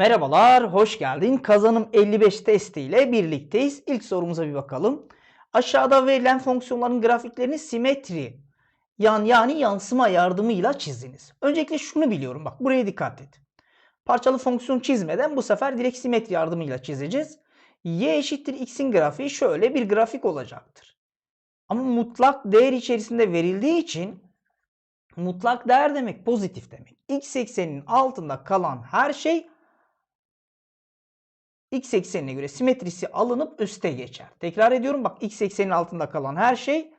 Merhabalar, hoş geldin. Kazanım 55 testi ile birlikteyiz. İlk sorumuza bir bakalım. Aşağıda verilen fonksiyonların grafiklerini simetri yan yani yansıma yardımıyla çiziniz. Öncelikle şunu biliyorum. Bak buraya dikkat et. Parçalı fonksiyon çizmeden bu sefer direkt simetri yardımıyla çizeceğiz. Y eşittir x'in grafiği şöyle bir grafik olacaktır. Ama mutlak değer içerisinde verildiği için mutlak değer demek pozitif demek. X ekseninin altında kalan her şey x eksenine göre simetrisi alınıp üste geçer. Tekrar ediyorum bak x eksenin altında kalan her şey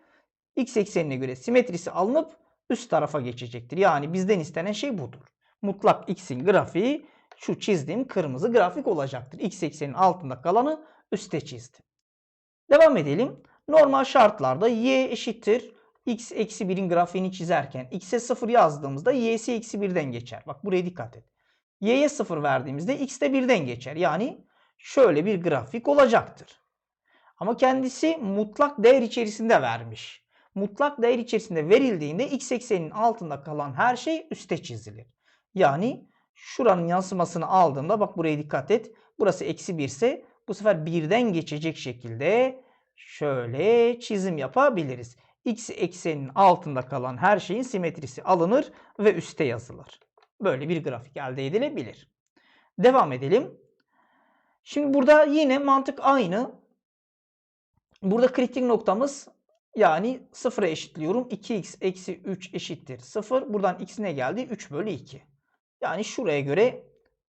x eksenine göre simetrisi alınıp üst tarafa geçecektir. Yani bizden istenen şey budur. Mutlak x'in grafiği şu çizdiğim kırmızı grafik olacaktır. x eksenin altında kalanı üste çizdim. Devam edelim. Normal şartlarda y eşittir x eksi 1'in grafiğini çizerken x'e 0 yazdığımızda y'si eksi 1'den geçer. Bak buraya dikkat et. y'ye 0 verdiğimizde x de 1'den geçer. Yani şöyle bir grafik olacaktır. Ama kendisi mutlak değer içerisinde vermiş. Mutlak değer içerisinde verildiğinde x ekseninin altında kalan her şey üste çizilir. Yani şuranın yansımasını aldığımda bak buraya dikkat et. Burası eksi 1 ise bu sefer birden geçecek şekilde şöyle çizim yapabiliriz. X ekseninin altında kalan her şeyin simetrisi alınır ve üste yazılır. Böyle bir grafik elde edilebilir. Devam edelim. Şimdi burada yine mantık aynı. Burada kritik noktamız yani 0'a eşitliyorum. 2x eksi 3 eşittir 0. Buradan x ne geldi? 3 bölü 2. Yani şuraya göre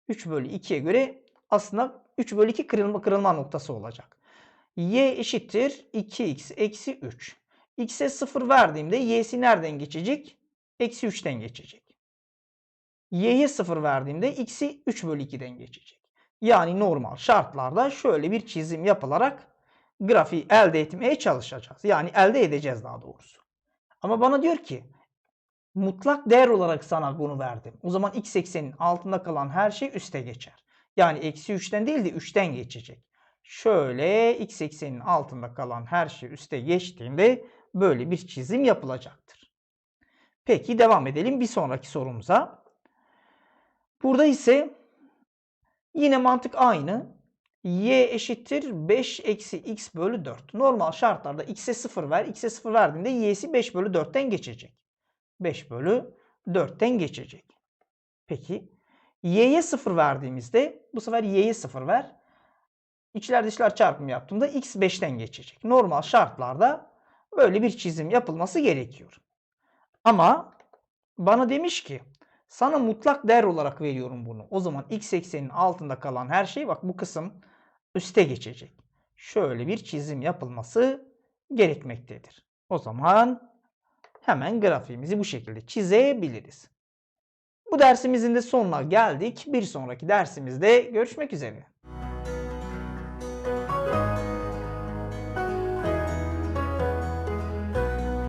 3 bölü 2'ye göre aslında 3 bölü 2 kırılma kırılma noktası olacak. y eşittir 2x eksi 3. x'e 0 verdiğimde y'si nereden geçecek? Eksi 3'ten geçecek. y'ye 0 verdiğimde x'i 3 bölü 2'den geçecek. Yani normal şartlarda şöyle bir çizim yapılarak grafiği elde etmeye çalışacağız. Yani elde edeceğiz daha doğrusu. Ama bana diyor ki mutlak değer olarak sana bunu verdim. O zaman x eksenin altında kalan her şey üste geçer. Yani eksi 3'ten değil de 3'ten geçecek. Şöyle x eksenin altında kalan her şey üste geçtiğinde böyle bir çizim yapılacaktır. Peki devam edelim bir sonraki sorumuza. Burada ise Yine mantık aynı. y eşittir 5 eksi x bölü 4. Normal şartlarda x'e 0 ver. x'e 0 verdiğinde y'si 5 bölü 4'ten geçecek. 5 bölü 4'ten geçecek. Peki y'ye 0 verdiğimizde bu sefer y'ye 0 ver. İçler dışlar çarpımı yaptığımda x 5'ten geçecek. Normal şartlarda böyle bir çizim yapılması gerekiyor. Ama bana demiş ki sana mutlak değer olarak veriyorum bunu. O zaman x eksenin altında kalan her şey bak bu kısım üste geçecek. Şöyle bir çizim yapılması gerekmektedir. O zaman hemen grafiğimizi bu şekilde çizebiliriz. Bu dersimizin de sonuna geldik. Bir sonraki dersimizde görüşmek üzere.